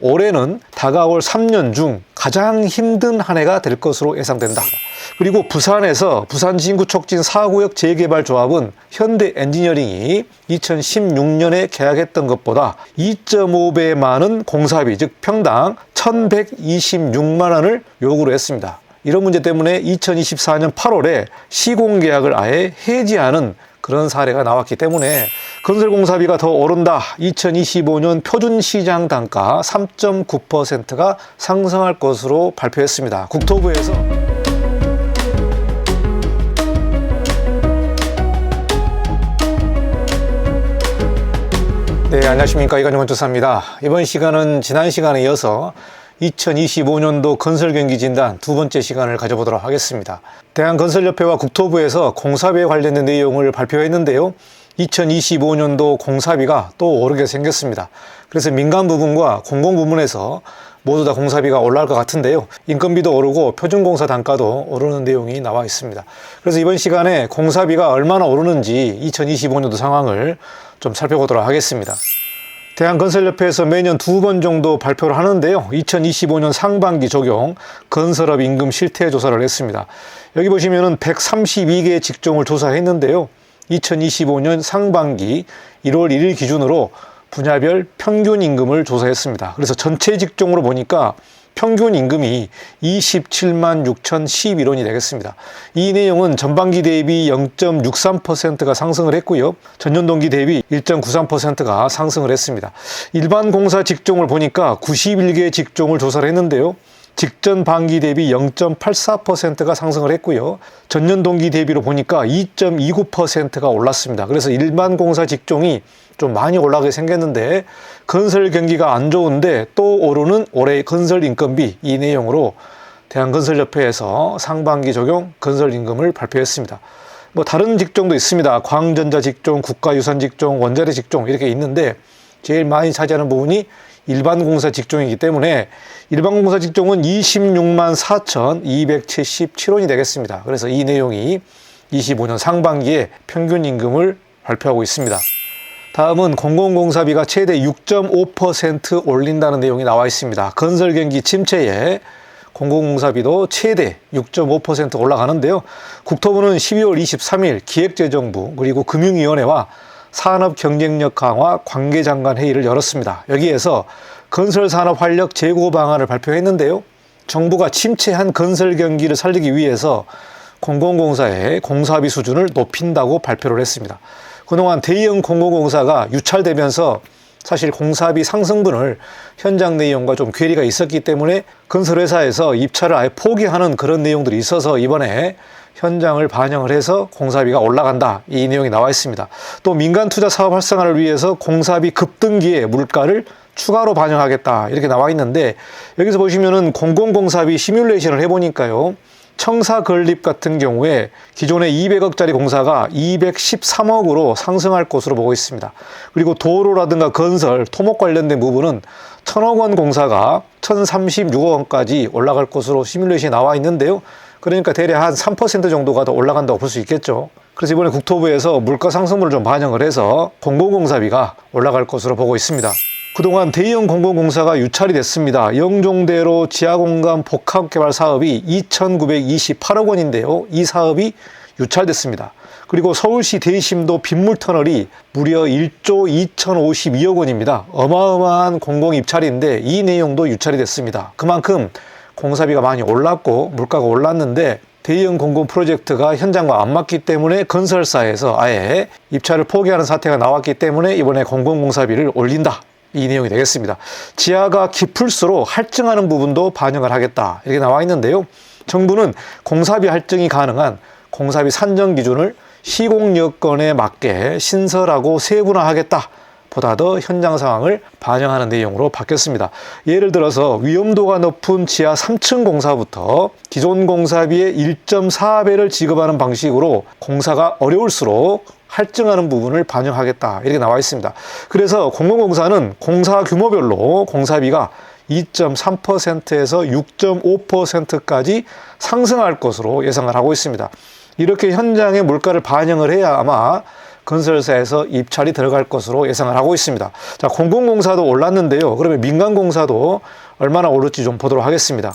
올해는 다가올 3년 중 가장 힘든 한 해가 될 것으로 예상된다. 그리고 부산에서 부산 진구 촉진 4구역 재개발 조합은 현대 엔지니어링이 2016년에 계약했던 것보다 2.5배 많은 공사비, 즉 평당 1,126만 원을 요구를 했습니다. 이런 문제 때문에 2024년 8월에 시공 계약을 아예 해지하는 그런 사례가 나왔기 때문에 건설공사비가 더 오른다. 2025년 표준 시장 단가 3.9%가 상승할 것으로 발표했습니다. 국토부에서 네, 안녕하십니까. 이관영 건축사입니다. 이번 시간은 지난 시간에 이어서 2025년도 건설경기 진단 두 번째 시간을 가져보도록 하겠습니다. 대한건설협회와 국토부에서 공사비에 관련된 내용을 발표했는데요. 2025년도 공사비가 또 오르게 생겼습니다. 그래서 민간 부분과 공공 부문에서 모두 다 공사비가 올라갈 것 같은데요. 인건비도 오르고 표준공사 단가도 오르는 내용이 나와 있습니다. 그래서 이번 시간에 공사비가 얼마나 오르는지 2025년도 상황을 좀 살펴보도록 하겠습니다. 대한건설협회에서 매년 두 번 정도 발표를 하는데요. 2025년 상반기 적용 건설업 임금 실태 조사를 했습니다. 여기 보시면은 132개 직종을 조사했는데요. 2025년 상반기 1월 1일 기준으로 분야별 평균 임금을 조사했습니다. 그래서 전체 직종으로 보니까 평균 임금이 27만 6,011원이 되겠습니다. 이 내용은 전반기 대비 0.63%가 상승을 했고요. 전년 동기 대비 1.93%가 상승을 했습니다. 일반 공사 직종을 보니까 91개 직종을 조사를 했는데요. 직전 반기 대비 0.84%가 상승을 했고요. 전년 동기 대비로 보니까 2.29%가 올랐습니다. 그래서 일반 공사 직종이 좀 많이 올라가게 생겼는데 건설 경기가 안 좋은데 또 오르는 올해 건설 인건비 이 내용으로 대한건설협회에서 상반기 적용 건설 임금을 발표했습니다. 뭐 다른 직종도 있습니다. 광전자 직종, 국가유산 직종, 원자재 직종 이렇게 있는데 제일 많이 차지하는 부분이 일반 공사 직종이기 때문에 일반 공사 직종은 26만 4,277원이 되겠습니다. 그래서 이 내용이 25년 상반기에 평균 임금을 발표하고 있습니다. 다음은 공공공사비가 최대 6.5% 올린다는 내용이 나와 있습니다. 건설 경기 침체에 공공공사비도 최대 6.5% 올라가는데요. 국토부는 12월 23일 기획재정부 그리고 금융위원회와 산업 경쟁력 강화 관계장관 회의를 열었습니다. 여기에서 건설 산업 활력 재고 방안을 발표했는데요. 정부가 침체한 건설 경기를 살리기 위해서 공공공사의 공사비 수준을 높인다고 발표를 했습니다. 그동안 대형 공공공사가 유찰되면서 사실 공사비 상승분을 현장 내용과 좀 괴리가 있었기 때문에 건설회사에서 입찰을 아예 포기하는 그런 내용들이 있어서 이번에 현장을 반영을 해서 공사비가 올라간다. 이 내용이 나와 있습니다. 또 민간 투자 사업 활성화를 위해서 공사비 급등기에 물가를 추가로 반영하겠다. 이렇게 나와 있는데 여기서 보시면은 공공공사비 시뮬레이션을 해보니까요. 청사 건립 같은 경우에 기존의 200억짜리 공사가 213억으로 상승할 것으로 보고 있습니다. 그리고 도로라든가 건설, 토목 관련된 부분은 1000억 원 공사가 1036억 원까지 올라갈 것으로 시뮬레이션이 나와 있는데요. 그러니까 대략 한 3% 정도가 더 올라간다고 볼 수 있겠죠. 그래서 이번에 국토부에서 물가 상승분을 좀 반영을 해서 공공공사비가 올라갈 것으로 보고 있습니다. 그동안 대형 공공공사가 유찰이 됐습니다. 영종대로 지하공간 복합개발 사업이 2,928억 원인데요. 이 사업이 유찰됐습니다. 그리고 서울시 대심도 빗물터널이 무려 1조 2,052억 원입니다. 어마어마한 공공 입찰인데 이 내용도 유찰이 됐습니다. 그만큼 공사비가 많이 올랐고 물가가 올랐는데 대형 공공 프로젝트가 현장과 안 맞기 때문에 건설사에서 아예 입찰을 포기하는 사태가 나왔기 때문에 이번에 공공공사비를 올린다. 이 내용이 되겠습니다. 지하가 깊을수록 할증하는 부분도 반영을 하겠다. 이렇게 나와 있는데요. 정부는 공사비 할증이 가능한 공사비 산정 기준을 시공 여건에 맞게 신설하고 세분화하겠다. 보다 더 현장 상황을 반영하는 내용으로 바뀌었습니다. 예를 들어서 위험도가 높은 지하 3층 공사부터 기존 공사비의 1.4배를 지급하는 방식으로 공사가 어려울수록 할증하는 부분을 반영하겠다 이렇게 나와 있습니다. 그래서 공공공사는 공사 규모별로 공사비가 2.3%에서 6.5%까지 상승할 것으로 예상을 하고 있습니다. 이렇게 현장의 물가를 반영을 해야 아마 건설사에서 입찰이 들어갈 것으로 예상을 하고 있습니다. 자, 공공공사도 올랐는데요. 그러면 민간공사도 얼마나 오를지 좀 보도록 하겠습니다.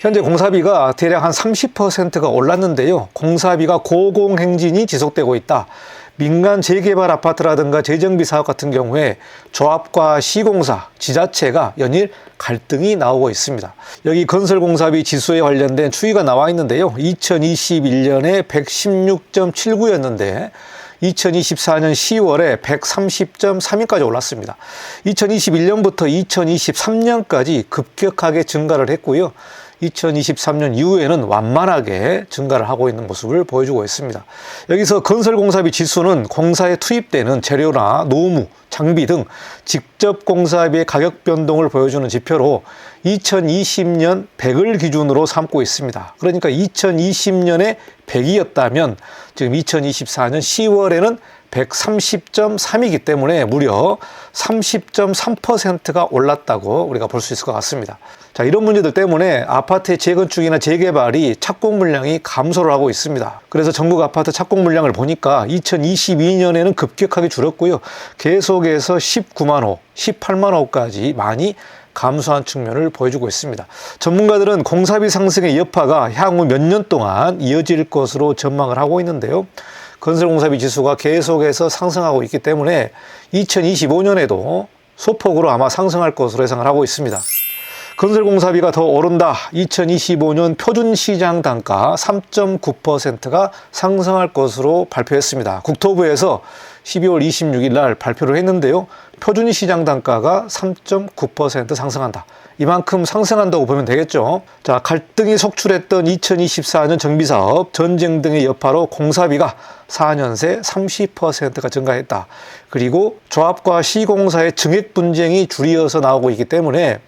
현재 공사비가 대략 한 30%가 올랐는데요. 공사비가 고공행진이 지속되고 있다. 민간 재개발 아파트라든가 재정비 사업 같은 경우에 조합과 시공사, 지자체가 연일 갈등이 나오고 있습니다. 여기 건설공사비 지수에 관련된 추이가 나와 있는데요. 2021년에 116.79였는데 2024년 10월에 130.3위까지 올랐습니다. 2021년부터 2023년까지 급격하게 증가를 했고요. 2023년 이후에는 완만하게 증가를 하고 있는 모습을 보여주고 있습니다. 여기서 건설공사비 지수는 공사에 투입되는 재료나 노무, 장비 등 직접 공사비의 가격 변동을 보여주는 지표로 2020년 100을 기준으로 삼고 있습니다. 그러니까 2020년에 100이었다면 지금 2024년 10월에는 130.3이기 때문에 무려 30.3%가 올랐다고 우리가 볼 수 있을 것 같습니다. 자, 이런 문제들 때문에 아파트의 재건축이나 재개발이 착공 물량이 감소를 하고 있습니다. 그래서 전국 아파트 착공 물량을 보니까 2022년에는 급격하게 줄었고요. 계속해서 19만 호, 18만 호까지 많이 감소한 측면을 보여주고 있습니다. 전문가들은 공사비 상승의 여파가 향후 몇 년 동안 이어질 것으로 전망을 하고 있는데요. 건설공사비 지수가 계속해서 상승하고 있기 때문에 2025년에도 소폭으로 아마 상승할 것으로 예상을 하고 있습니다. 건설공사비가 더 오른다. 2025년 표준 시장 단가 3.9%가 상승할 것으로 발표했습니다. 국토부에서 12월 26일 날 발표를 했는데요. 표준 시장 단가가 3.9% 상승한다. 이만큼 상승한다고 보면 되겠죠. 자, 갈등이 속출했던 2024년 정비사업, 전쟁 등의 여파로 공사비가 4년 새 30%가 증가했다. 그리고 조합과 시공사의 증액 분쟁이 줄이어서 나오고 있기 때문에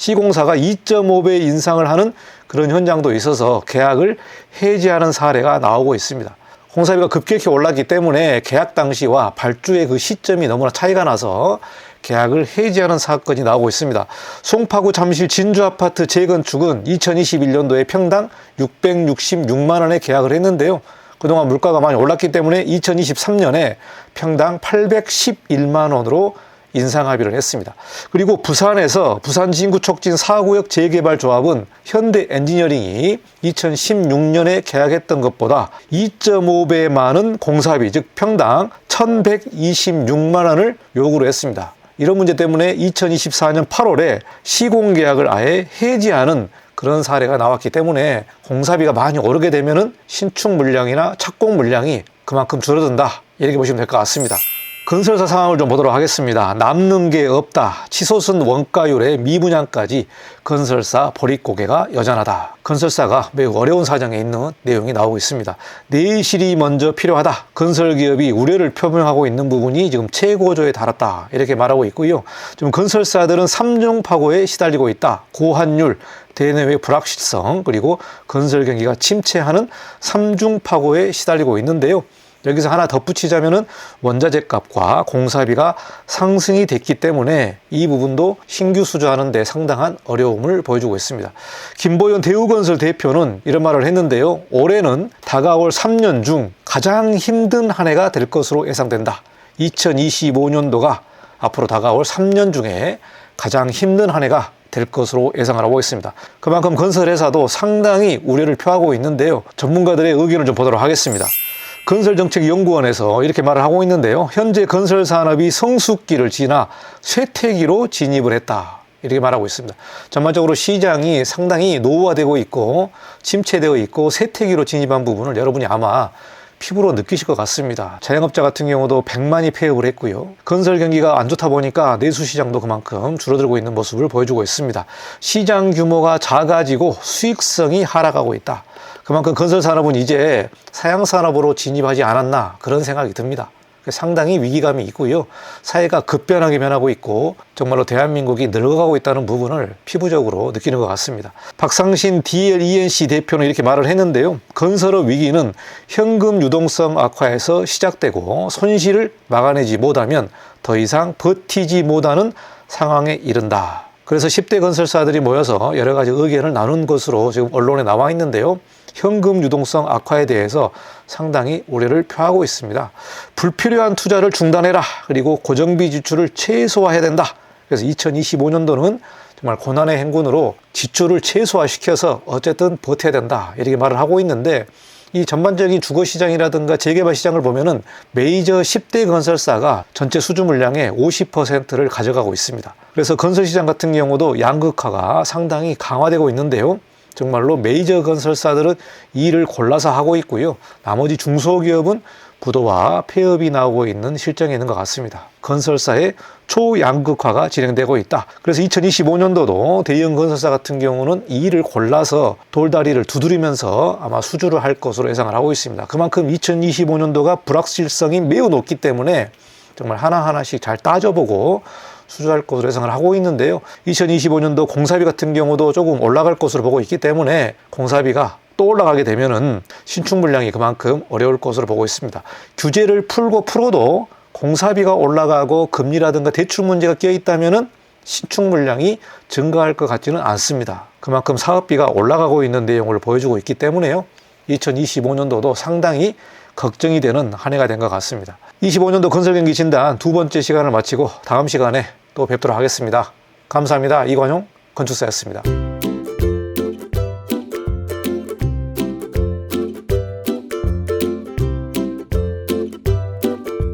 시공사가 2.5배 인상을 하는 그런 현장도 있어서 계약을 해지하는 사례가 나오고 있습니다. 공사비가 급격히 올랐기 때문에 계약 당시와 발주의 그 시점이 너무나 차이가 나서 계약을 해지하는 사건이 나오고 있습니다. 송파구 잠실 진주 아파트 재건축은 2021년도에 평당 666만 원에 계약을 했는데요. 그동안 물가가 많이 올랐기 때문에 2023년에 평당 811만 원으로 인상 합의를 했습니다. 그리고 부산에서 부산 진구 촉진 4구역 재개발 조합은 현대 엔지니어링이 2016년에 계약했던 것보다 2.5배 많은 공사비, 즉 평당 1,126만 원을 요구를 했습니다. 이런 문제 때문에 2024년 8월에 시공 계약을 아예 해지하는 그런 사례가 나왔기 때문에 공사비가 많이 오르게 되면은 신축 물량이나 착공 물량이 그만큼 줄어든다. 이렇게 보시면 될 것 같습니다. 건설사 상황을 좀 보도록 하겠습니다. 남는 게 없다. 치솟은 원가율의 미분양까지 건설사 보릿고개가 여전하다. 건설사가 매우 어려운 사정에 있는 내용이 나오고 있습니다. 내실이 먼저 필요하다. 건설기업이 우려를 표명하고 있는 부분이 지금 최고조에 달았다. 이렇게 말하고 있고요. 지금 건설사들은 삼중 파고에 시달리고 있다. 고환율, 대내외 불확실성, 그리고 건설 경기가 침체하는 삼중 파고에 시달리고 있는데요. 여기서 하나 덧붙이자면은 원자재 값과 공사비가 상승이 됐기 때문에 이 부분도 신규 수주하는데 상당한 어려움을 보여주고 있습니다. 김보현 대우건설 대표는 이런 말을 했는데요. 올해는 다가올 3년 중 가장 힘든 한 해가 될 것으로 예상된다. 2025년도가 앞으로 다가올 3년 중에 가장 힘든 한 해가 될 것으로 예상을 하고 있습니다. 그만큼 건설회사도 상당히 우려를 표하고 있는데요. 전문가들의 의견을 좀 보도록 하겠습니다. 건설정책연구원에서 이렇게 말을 하고 있는데요. 현재 건설 산업이 성숙기를 지나 쇠퇴기로 진입을 했다. 이렇게 말하고 있습니다. 전반적으로 시장이 상당히 노후화되고 있고 침체되어 있고 쇠퇴기로 진입한 부분을 여러분이 아마 피부로 느끼실 것 같습니다. 자영업자 같은 경우도 100만이 폐업을 했고요. 건설 경기가 안 좋다 보니까 내수 시장도 그만큼 줄어들고 있는 모습을 보여주고 있습니다. 시장 규모가 작아지고 수익성이 하락하고 있다. 그만큼 건설 산업은 이제 사양 산업으로 진입하지 않았나 그런 생각이 듭니다. 상당히 위기감이 있고요. 사회가 급변하게 변하고 있고 정말로 대한민국이 늙어가고 있다는 부분을 피부적으로 느끼는 것 같습니다. 박상신 DLENC 대표는 이렇게 말을 했는데요. 건설업 위기는 현금 유동성 악화에서 시작되고 손실을 막아내지 못하면 더 이상 버티지 못하는 상황에 이른다. 그래서 10대 건설사들이 모여서 여러 가지 의견을 나눈 것으로 지금 언론에 나와 있는데요. 현금 유동성 악화에 대해서 상당히 우려를 표하고 있습니다. 불필요한 투자를 중단해라. 그리고 고정비 지출을 최소화해야 된다. 그래서 2025년도는 정말 고난의 행군으로 지출을 최소화시켜서 어쨌든 버텨야 된다. 이렇게 말을 하고 있는데 이 전반적인 주거 시장이라든가 재개발 시장을 보면은 메이저 10대 건설사가 전체 수주 물량의 50%를 가져가고 있습니다. 그래서 건설 시장 같은 경우도 양극화가 상당히 강화되고 있는데요. 정말로 메이저 건설사들은 이 일을 골라서 하고 있고요. 나머지 중소기업은 부도와 폐업이 나오고 있는 실정에 있는 것 같습니다. 건설사의 초양극화가 진행되고 있다. 그래서 2025년도도 대형 건설사 같은 경우는 이 일을 골라서 돌다리를 두드리면서 아마 수주를 할 것으로 예상을 하고 있습니다. 그만큼 2025년도가 불확실성이 매우 높기 때문에 정말 하나하나씩 잘 따져보고 수주할 것으로 예상을 하고 있는데요. 2025년도 공사비 같은 경우도 조금 올라갈 것으로 보고 있기 때문에 공사비가 또 올라가게 되면은 신축 물량이 그만큼 어려울 것으로 보고 있습니다. 규제를 풀고 풀어도 공사비가 올라가고 금리라든가 대출 문제가 끼어 있다면은 신축 물량이 증가할 것 같지는 않습니다. 그만큼 사업비가 올라가고 있는 내용을 보여주고 있기 때문에요. 2025년도도 상당히 걱정이 되는 한 해가 된 것 같습니다. 25년도 건설경기 진단 두 번째 시간을 마치고 다음 시간에 또 뵙도록 하겠습니다. 감사합니다. 이관용 건축사였습니다.